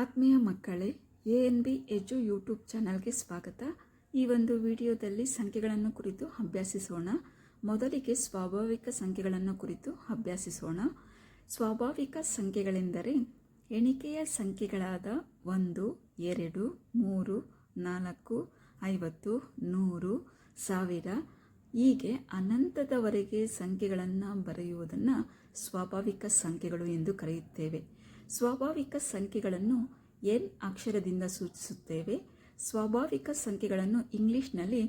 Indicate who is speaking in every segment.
Speaker 1: ಆತ್ಮೀಯ ಮಕ್ಕಳೇ, A N B edu YouTube ಚಾನಲ್ಗೆ ಸ್ವಾಗತ. ಈ ಒಂದು ವಿಡಿಯೋದಲ್ಲಿ ಸಂಖ್ಯೆಗಳನ್ನು ಕುರಿತು ಅಭ್ಯಾಸಿಸೋಣ. ಮೊದಲಿಗೆ ಸ್ವಾಭಾವಿಕ ಸಂಖ್ಯೆಗಳನ್ನು ಕುರಿತು ಅಭ್ಯಾಸಿಸೋಣ. ಸ್ವಾಭಾವಿಕ ಸಂಖ್ಯೆಗಳೆಂದರೆ ಎಣಿಕೆಯ ಸಂಖ್ಯೆಗಳಾದ ಒಂದು, ಎರಡು, ಮೂರು, ನಾಲ್ಕು, ಐವತ್ತು, ನೂರು, ಸಾವಿರ ಹೀಗೆ ಅನಂತದವರೆಗೆ ಸಂಖ್ಯೆಗಳನ್ನು ಬರೆಯುವುದನ್ನು ಸ್ವಾಭಾವಿಕ ಸಂಖ್ಯೆಗಳು ಎಂದು ಕರೆಯುತ್ತೇವೆ. ಸ್ವಾಭಾವಿಕ ಸಂಖ್ಯೆಗಳನ್ನು ಎನ್ ಅಕ್ಷರದಿಂದ ಸೂಚಿಸುತ್ತೇವೆ. ಸ್ವಾಭಾವಿಕ ಸಂಖ್ಯೆಗಳನ್ನು ಇಂಗ್ಲಿಷ್ನಲ್ಲಿ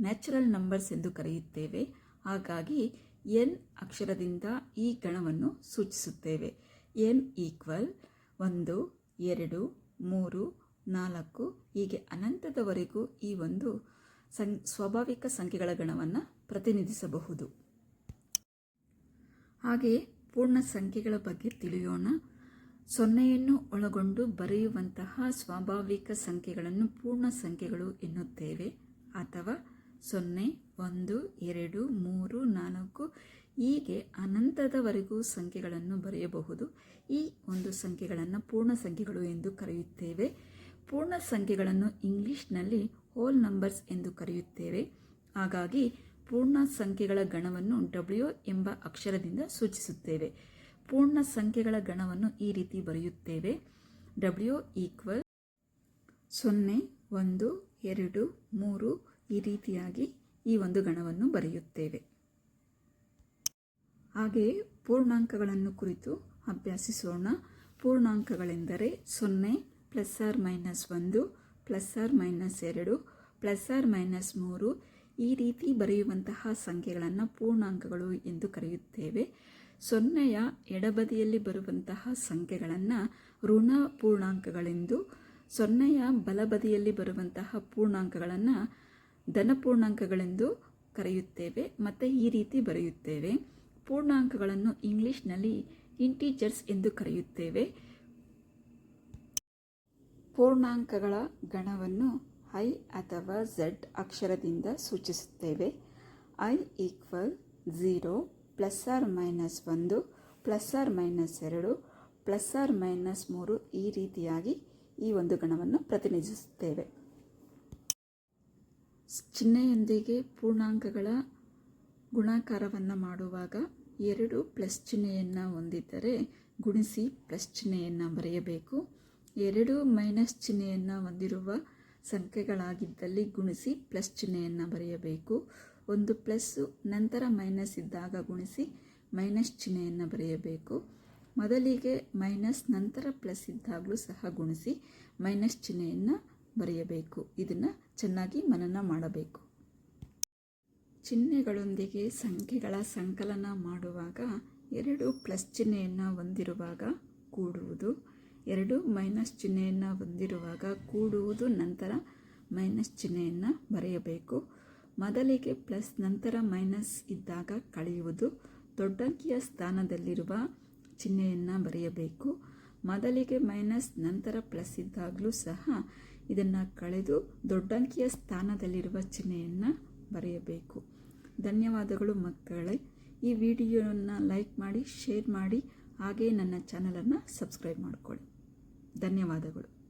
Speaker 1: ನ್ಯಾಚುರಲ್ ನಂಬರ್ಸ್ ಎಂದು ಕರೆಯುತ್ತೇವೆ. ಹಾಗಾಗಿ ಎನ್ ಅಕ್ಷರದಿಂದ ಈ ಗಣವನ್ನು ಸೂಚಿಸುತ್ತೇವೆ. ಎನ್ ಈಕ್ವಲ್ ಒಂದು, ಎರಡು, ಮೂರು, ನಾಲ್ಕು ಹೀಗೆ ಅನಂತದವರೆಗೂ ಈ ಒಂದು ಸಂ, ಸ್ವಾಭಾವಿಕ ಸಂಖ್ಯೆಗಳ ಗಣವನ್ನು ಪ್ರತಿನಿಧಿಸಬಹುದು. ಹಾಗೆಯೇ ಪೂರ್ಣ ಸಂಖ್ಯೆಗಳ ಬಗ್ಗೆ ತಿಳಿಯೋಣ. ಸೊನ್ನೆಯನ್ನು ಒಳಗೊಂಡು ಬರೆಯುವಂತಹ ಸ್ವಾಭಾವಿಕ ಸಂಖ್ಯೆಗಳನ್ನು ಪೂರ್ಣ ಸಂಖ್ಯೆಗಳು ಎನ್ನುತ್ತೇವೆ. ಅಥವಾ ಸೊನ್ನೆ, ಒಂದು, ಎರಡು, ಮೂರು, ನಾಲ್ಕು, ಹೀಗೆ ಅನಂತದವರೆಗೂ ಸಂಖ್ಯೆಗಳನ್ನು ಬರೆಯಬಹುದು. ಈ ಒಂದು ಸಂಖ್ಯೆಗಳನ್ನು ಪೂರ್ಣ ಸಂಖ್ಯೆಗಳು ಎಂದು ಕರೆಯುತ್ತೇವೆ. ಪೂರ್ಣ ಸಂಖ್ಯೆಗಳನ್ನು ಇಂಗ್ಲಿಷ್ನಲ್ಲಿ ಹೋಲ್ ನಂಬರ್ಸ್ ಎಂದು ಕರೆಯುತ್ತೇವೆ. ಹಾಗಾಗಿ ಪೂರ್ಣ ಸಂಖ್ಯೆಗಳ ಗಣವನ್ನು ಡಬ್ಲ್ಯೂ ಎಂಬ ಅಕ್ಷರದಿಂದ ಸೂಚಿಸುತ್ತೇವೆ. ಪೂರ್ಣ ಸಂಖ್ಯೆಗಳ ಗಣವನ್ನು ಈ ರೀತಿ ಬರೆಯುತ್ತೇವೆ. ಡಬ್ಲ್ಯೂ ಈಕ್ವಲ್ ಸೊನ್ನೆ, ಒಂದು, ಎರಡು, ಮೂರು ಈ ರೀತಿಯಾಗಿ ಈ ಒಂದು ಗಣವನ್ನು ಬರೆಯುತ್ತೇವೆ. ಹಾಗೆಯೇ ಪೂರ್ಣಾಂಕಗಳನ್ನು ಕುರಿತು ಅಭ್ಯಾಸಿಸೋಣ. ಪೂರ್ಣಾಂಕಗಳೆಂದರೆ ಸೊನ್ನೆ ಪ್ಲಸ್ ಆರ್ ಮೈನಸ್ ಒಂದು ಪ್ಲಸ್ ಆರ್ ಮೈನಸ್ ಎರಡು ಪ್ಲಸ್ ಆರ್ ಮೈನಸ್ ಮೂರು ಈ ರೀತಿ ಬರೆಯುವಂತಹ ಸಂಖ್ಯೆಗಳನ್ನು ಪೂರ್ಣಾಂಕಗಳು ಎಂದು ಕರೆಯುತ್ತೇವೆ. ಸೊನ್ನೆಯ ಎಡಬದಿಯಲ್ಲಿ ಬರುವಂತಹ ಸಂಖ್ಯೆಗಳನ್ನು ಋಣ ಪೂರ್ಣಾಂಕಗಳೆಂದು, ಸೊನ್ನೆಯ ಬಲಬದಿಯಲ್ಲಿ ಬರುವಂತಹ ಪೂರ್ಣಾಂಕಗಳನ್ನು ಧನಪೂರ್ಣಾಂಕಗಳೆಂದು ಕರೆಯುತ್ತೇವೆ ಮತ್ತು ಈ ರೀತಿ ಬರೆಯುತ್ತೇವೆ. ಪೂರ್ಣಾಂಕಗಳನ್ನು ಇಂಗ್ಲೀಷ್ನಲ್ಲಿ ಇಂಟೀಜರ್ಸ್ ಎಂದು ಕರೆಯುತ್ತೇವೆ. ಪೂರ್ಣಾಂಕಗಳ ಗಣವನ್ನು ಐ ಅಥವಾ ಝಡ್ ಅಕ್ಷರದಿಂದ ಸೂಚಿಸುತ್ತೇವೆ. I equal zero plus or minus ಒಂದು ಪ್ಲಸ್ ಆರ್ ಮೈನಸ್ ಎರಡು ಪ್ಲಸ್ ಆರ್ ಮೈನಸ್ ಮೂರು ಈ ರೀತಿಯಾಗಿ ಈ ಒಂದು ಗಣವನ್ನು ಪ್ರತಿನಿಧಿಸುತ್ತೇವೆ. ಚಿಹ್ನೆಯೊಂದಿಗೆ ಪೂರ್ಣಾಂಕಗಳ ಗುಣಾಕಾರವನ್ನು ಮಾಡುವಾಗ ಎರಡು ಪ್ಲಸ್ ಚಿಹ್ನೆಯನ್ನು ಹೊಂದಿದ್ದರೆ ಗುಣಿಸಿ ಪ್ಲಸ್ ಚಿಹ್ನೆಯನ್ನು ಬರೆಯಬೇಕು. ಎರಡು ಮೈನಸ್ ಚಿಹ್ನೆಯನ್ನು ಹೊಂದಿರುವ ಸಂಖ್ಯೆಗಳಾಗಿದ್ದಲ್ಲಿ ಗುಣಿಸಿ ಪ್ಲಸ್ ಚಿಹ್ನೆಯನ್ನು ಬರೆಯಬೇಕು. ಒಂದು ಪ್ಲಸ್ಸು ನಂತರ ಮೈನಸ್ ಇದ್ದಾಗ ಗುಣಿಸಿ ಮೈನಸ್ ಚಿಹ್ನೆಯನ್ನು ಬರೆಯಬೇಕು. ಮೊದಲಿಗೆ ಮೈನಸ್ ನಂತರ ಪ್ಲಸ್ ಇದ್ದಾಗಲೂ ಸಹ ಗುಣಿಸಿ ಮೈನಸ್ ಚಿಹ್ನೆಯನ್ನು ಬರೆಯಬೇಕು. ಇದನ್ನು ಚೆನ್ನಾಗಿ ಮನನ ಮಾಡಬೇಕು. ಚಿಹ್ನೆಗಳೊಂದಿಗೆ ಸಂಖ್ಯೆಗಳ ಸಂಕಲನ ಮಾಡುವಾಗ ಎರಡು ಪ್ಲಸ್ ಚಿಹ್ನೆಯನ್ನು ಹೊಂದಿರುವಾಗ ಕೂಡುವುದು. ಎರಡು ಮೈನಸ್ ಚಿಹ್ನೆಯನ್ನು ಹೊಂದಿರುವಾಗ ಕೂಡುವುದು ನಂತರ ಮೈನಸ್ ಚಿಹ್ನೆಯನ್ನು ಬರೆಯಬೇಕು. ಮೊದಲಿಗೆ ಪ್ಲಸ್, ನಂತರ ಮೈನಸ್ ಇದ್ದಾಗ ಕಳೆಯುವುದು. ದೊಡ್ಡಂಕಿಯ ಸ್ಥಾನದಲ್ಲಿರುವ ಚಿಹ್ನೆಯನ್ನು ಬರೆಯಬೇಕು. ಮೊದಲಿಗೆ ಮೈನಸ್, ನಂತರ ಪ್ಲಸ್ ಇದ್ದಾಗಲೂ ಸಹ ಇದನ್ನು ಕಳೆದು ದೊಡ್ಡಂಕಿಯ ಸ್ಥಾನದಲ್ಲಿರುವ ಚಿಹ್ನೆಯನ್ನು ಬರೆಯಬೇಕು. ಧನ್ಯವಾದಗಳು ಮಕ್ಕಳೇ. ಈ ವಿಡಿಯೋನ ಲೈಕ್ ಮಾಡಿ, ಶೇರ್ ಮಾಡಿ. ಹಾಗೆಯೇ ನನ್ನ ಚಾನಲನ್ನು ಸಬ್ಸ್ಕ್ರೈಬ್ ಮಾಡಿಕೊಳ್ಳಿ. ಧನ್ಯವಾದಗಳು.